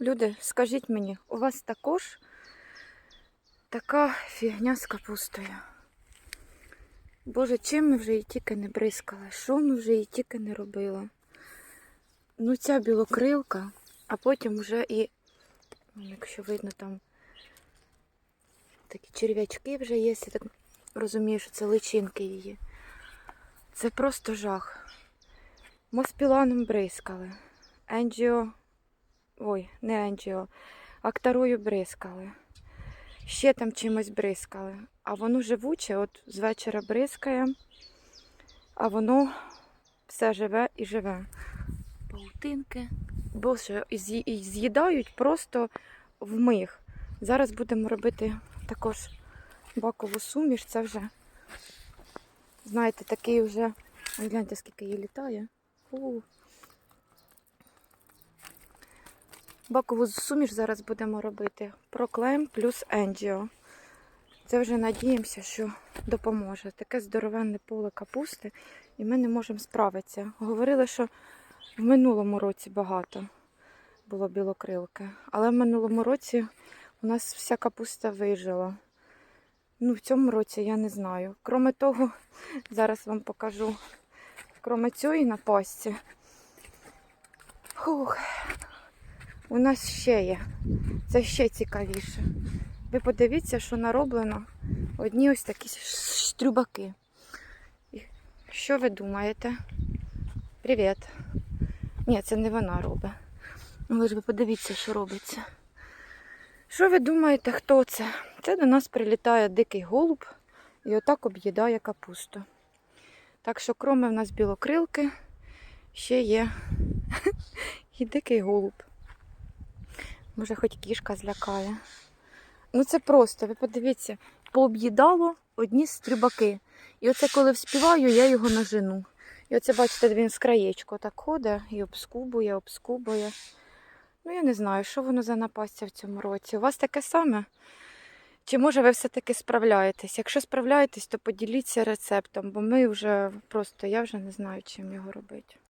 Люди, скажіть мені, у вас також така фігня з капустою? Боже, чим ми вже її тільки не бризкали? Що ми вже її тільки не робили? Ну, ця білокрилка, а потім вже і, ну, якщо видно, там такі черв'ячки вже є, я так розумію, що це личинки її. Це просто жах. Моспіланом бризкали. Енджіо. Ой, не енджіо. Актарою бризкали. Ще там чимось бризкали. А воно живуче, от з вечора бризкає, а воно все живе і живе. Паутинки. Боже, і з'ї- з'їдають просто вмиг. Зараз будемо робити також бакову суміш. Це вже, знаєте, такий вже. Гляньте, скільки її літає. Фу. Бакову суміш зараз будемо робити. Проклейм плюс енджіо. Це вже надіємося, що допоможе. Таке здоровенне поле капусти, і ми не можемо справитися. Говорили, що в минулому році багато було білокрилки. Але в минулому році у нас вся капуста вижила. Ну, в цьому році я не знаю. Кроме того, зараз вам покажу. Кроме цієї напасті. Хух. У нас ще є. Це ще цікавіше. Ви подивіться, що нароблено одні ось такі штрюбаки. Що ви думаєте? Привіт. Ні, це не вона робить. Ну, ви ж ви подивіться, що робиться. Що ви думаєте, хто це? Це до нас прилітає дикий голуб і отак об'їдає капусту. Так що, кроме в нас білокрилки, ще є і дикий голуб. Може, хоч кішка злякає. Ну це просто, ви подивіться, пооб'їдало одні стрибаки. І оце коли вспіваю, я його нажену. І оце, бачите, він з краєчку так ходить і обскубує, обскубує. Ну, я не знаю, що воно за напастя в цьому році. У вас таке саме? Чи може ви все-таки справляєтесь? Якщо справляєтесь, то поділіться рецептом, бо ми вже просто, я вже не знаю, чим його робити.